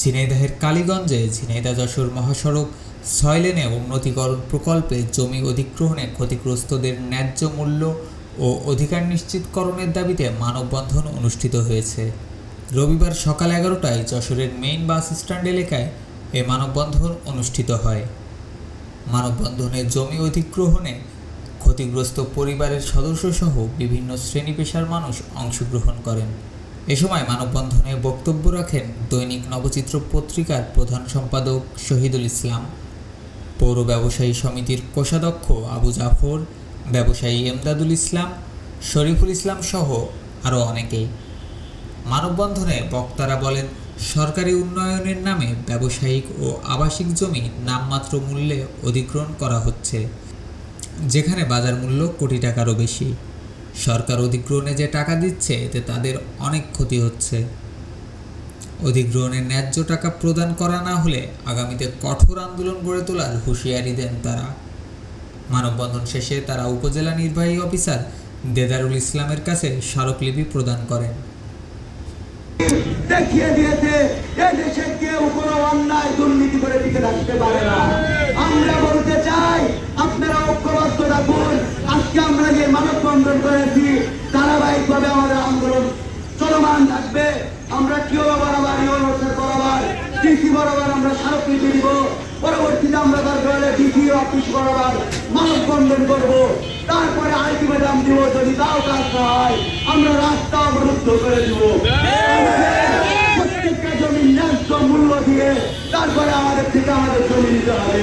ঝিনাইদহের কালীগঞ্জে ঝিনাইদা যশোর মহাসড়ক ছয় লেনে উন্নতিকরণ প্রকল্পে জমি অধিগ্রহণে ক্ষতিগ্রস্তদের ন্যায্য মূল্য ও অধিকার নিশ্চিতকরণের দাবিতে মানববন্ধন অনুষ্ঠিত হয়েছে। রবিবার সকাল এগারোটায় যশোরের মেইন বাস স্ট্যান্ড এলাকায় এ মানববন্ধন অনুষ্ঠিত হয়। মানববন্ধনে জমি অধিগ্রহণে ক্ষতিগ্রস্ত পরিবারের সদস্যসহ বিভিন্ন শ্রেণি পেশার মানুষ অংশগ্রহণ করেন। এ সময় মানববন্ধনে বক্তব্য রাখেন দৈনিক নবচিত্র পত্রিকার প্রধান সম্পাদক শহীদুল ইসলাম। পৌর ব্যবসায়ী সমিতির কোষাধ্যক্ষ আবু জাফর, ব্যবসায়ী এমদাদুল ইসলাম, শরীফুল ইসলাম সহ আরও অনেকেই। মানববন্ধনে বক্তারা বলেন, সরকারি উন্নয়নের নামে ব্যবসায়িক ও আবাসিক জমি নামমাত্র মূল্যে অধিগ্রহণ করা হচ্ছে, যেখানে বাজার মূল্য কোটি টাকারও বেশি। সরকার অধিগ্রহণে যে টাকা দিচ্ছে, এতে তাদের অনেক ক্ষতি হচ্ছে। অধিগ্রহণের ন্যায্য টাকা প্রদান করা না হলে আগামীতে কঠোর আন্দোলন গড়ে তোলার হুঁশিয়ারি দেন তারা। মানববন্ধন শেষে তারা উপজেলা নির্বাহী অফিসার দেদারুল ইসলামের কাছে স্মারকলিপি প্রদান করেন। দেখিয়ে দিয়েছে, এ দেশে কেউ কোনো অন্যায় দুর্নীতি করে টিকে রাখতে পারে না। আমরা বলতে চাই, আপনারা ঐক্যবদ্ধ থাকুন। আজকে আমরা যে মানববন্ধন করেছি, ধারাবাহিকভাবে আমাদের আন্দোলন চলমান থাকবে। আমরা কেউ বরাবর ইউনিভার্সাল বরাবর ডিসি বরাবর আমরা স্মারকলিপি দিব। পরবর্তীতে আমরা দরকার ডিসি অফিস বরাবর মানববন্ধন করব। তারপরে আলটিমেটাম দিব, যদি তাও কাজ হয়, আমরা রাস্তা অবরুদ্ধ করে দিব। দিয়ে তারপরে আমাদের থেকে আমাদের জমি নিতে হবে।